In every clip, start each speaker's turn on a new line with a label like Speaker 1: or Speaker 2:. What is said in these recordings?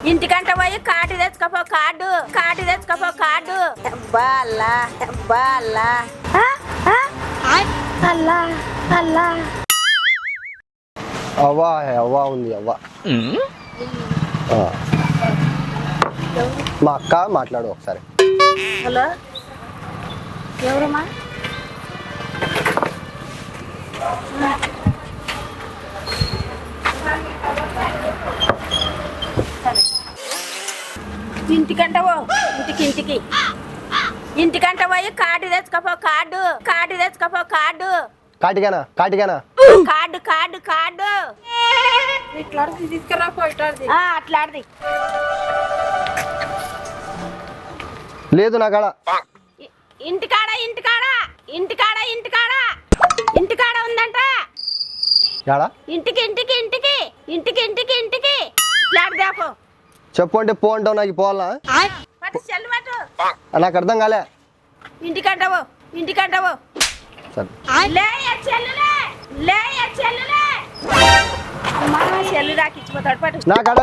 Speaker 1: ఇంటికంట పోయి కార్డు తెచ్చుకోపో card card తెచ్చుకోపో కార్డు. బాలా బాలా అల్లా అల్లా.
Speaker 2: అవ్వ అవ్వ ఉంది అవ్వ. ఆ. మా అక్క మాట్లాడు ఒకసారి.
Speaker 1: హలో. ఎవరమ్మా పో ఇంటికి. ఇంటికి ఇంటికంట పోయి కార్డు తెచ్చుకోపో కార్డు కార్డు తెచ్చుకోపో కార్డు.
Speaker 2: కాటిగానా కాటిగానా
Speaker 1: కార్డు కార్డు కార్డు.
Speaker 3: తీసుకురా
Speaker 1: అట్లాడిది
Speaker 2: లేదు నా కాడ.
Speaker 1: ఇంటికాడ ఇంటికాడ ఇంటికాడ ఇంటికాడ. ఇంటికాడ ఉందంట. ఇంటికి ఇంటికి ఇంటికి ఇంటికి ఇంటికి ఇంటికి.
Speaker 2: చెప్పు అంటే పో అంటావు నాకు పోవాలా? నాకు అర్థం కాలే.
Speaker 1: ఇంటికంటావు ఇంటికంటావు.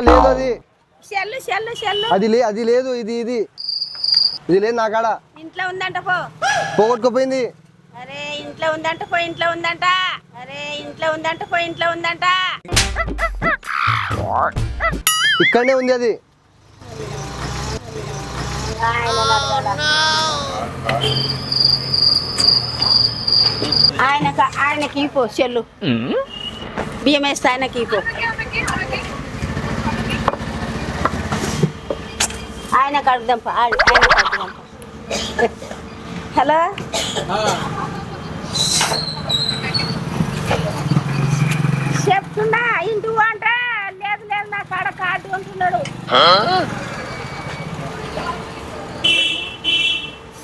Speaker 2: లేదు అది. అది లే అది లేదు ఇది ఇది. ఇది లేదు
Speaker 1: ఇంట్లో ఉందంట పో.
Speaker 2: పోగొట్టుకుపోయింది.
Speaker 1: అరే ఇంట్లో ఉందంట పో ఇంట్లో ఉందంట. అరే ఇంట్లో ఉందంట పో ఇంట్లో ఉందంట.
Speaker 2: ఇక్కడనే ఉంది అది.
Speaker 1: ఆయనకు ఆయనకి పో చెల్లు. బియ్యం వేస్తే ఆయనకి పో ఆయన- ఆయనకు హలో? చెప్తున్నా ఇంటి అంటే లేదు లేదు నా కాడ కార్డు అంటున్నాడు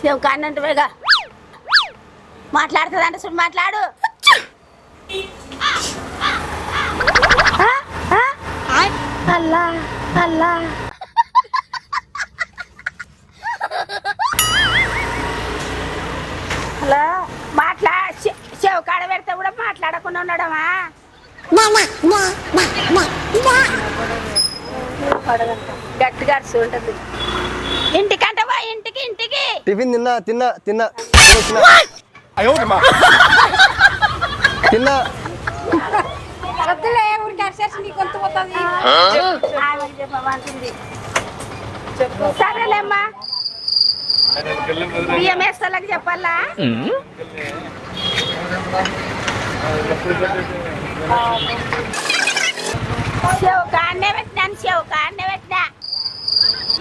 Speaker 1: శివ కాన్నంటవేగా మాట్లాడుతుందంట చూడు మాట్లాడు? అల్లా అల్లా. హలో మాట్లా కాడ పెడితే కూడా మాట్లాడకుండా ఉండడమా? గట్టిగా ఉంటుంది ఇంటికంటే వా ఇంటికి ఇంటికి
Speaker 2: టిఫిన్ తిన్నా తిన్నా తిన్నా. తిన్నా.
Speaker 1: సరేలేమ్మా. బియ్యం వేస్తాలకు చెప్పాలా? కాన్నే పెట్టినా.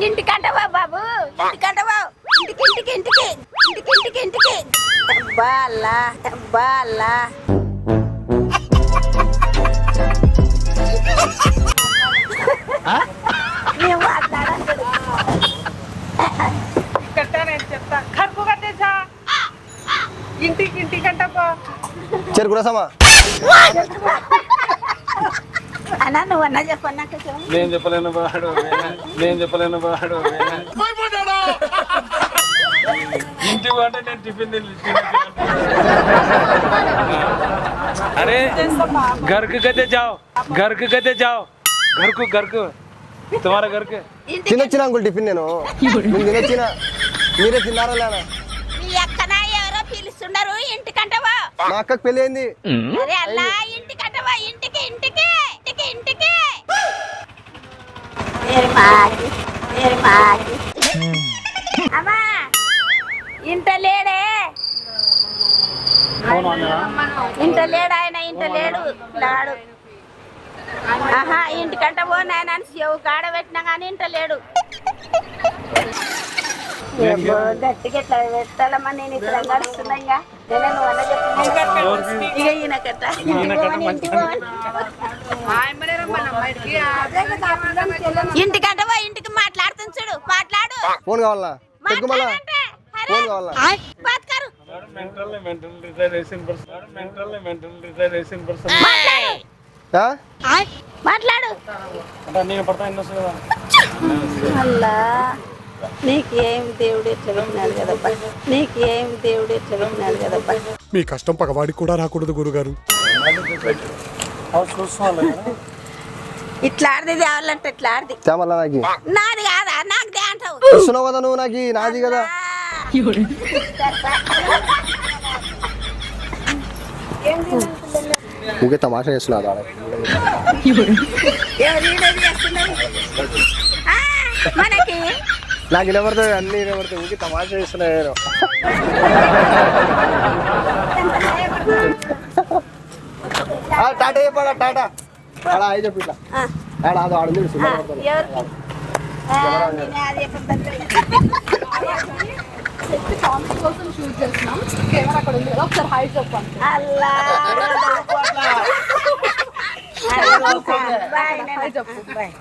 Speaker 1: ఇంటికంటవా బాబు? ఇంటికంటవా? ఇంటికి ఇంటికి ఇంటికి ఇంటికి ఇంటికి. బాలా బాలా
Speaker 3: ఇంటికి ఇంటికి అంట పో.
Speaker 2: చెరుకు రసమా?
Speaker 1: అన్న నువ్వు అన్నా చెప్పన్నా చెప్పు.
Speaker 4: నేను చెప్పలేను వాడు నేను చెప్పలేను వాడు ఇంటికి పోంటే నేను టిఫిన్ అరే గర్కు కదే జావ్ గర్కు కదే జావ్ గర్కు గర్కు. తుమారా
Speaker 1: గర్కు.
Speaker 2: తినొచ్చిన అంకుల్ టిఫిన్ నేను? తినొచ్చిన? మీరే తిన్నారా
Speaker 1: లేదా? ఎవరో పిలుస్తుండరు ఇంటికంటవా
Speaker 2: మా అక్కకు పెళ్ళి అయింది
Speaker 1: అరే అలా ఇంటికంటవా ఇంటికి ఇంటికి ఇంటికి ఇంటికి. ఇంత లేడే. ఇంత లేడు ఆయన ఇంత లేడు. లాడు ఆహా ఇంటికంట పో నాయన చెవు కాడ పెట్టినా కానీ ఇంట లేడు. గట్టిగా పెట్టాలమ్మా నేను ఇక్కడ గడుస్తున్నా ఇంకా. నేనే ఇక ఇంటికంటే పో ఇంటికి మాట్లాడుతుంది చూడు మాట్లాడు.
Speaker 2: ఫోన్ కావాలా?
Speaker 1: మాట్లాడు.
Speaker 4: నీకేం
Speaker 1: నీకేం దేవుడు
Speaker 5: మీ కష్టం పగవాడికి కూడా రాకూడదు గురుగారు.
Speaker 1: ఇట్లా ఆడితే ఇట్లా నాది కాదా? నాకు దే
Speaker 2: నువ్వు నాకు? నాది కదా. ఊకే తమాషా చేస్తున్నావు ఆడ
Speaker 1: ఎవరు ఈడేది చేస్తున్నారు? ఆ, మనకి
Speaker 2: నాకు వినబడుతుంది అన్ని వినబడుతుంది ఊకే తమాషా చేస్తున్నా నేను ఆ, టాటా చెప్పాడా టాటా ఆడ అయి చెప్పు ఇట్లా
Speaker 1: ఆ,
Speaker 2: ఆడ అది ఆడ ఉంది,
Speaker 1: ఆ,
Speaker 2: సున్నా పడతాడు.
Speaker 1: ఎవరికి ఆ, నేనే అది చెప్పను.
Speaker 5: కోసం షూట్ చేస్తున్నాం కెమెరా అక్కడ ఉంది కదా ఒకసారి హైట్ చెప్పండి
Speaker 1: అల్లా బాయ్ నాన్న.
Speaker 5: హై చెప్పు
Speaker 1: బాయ్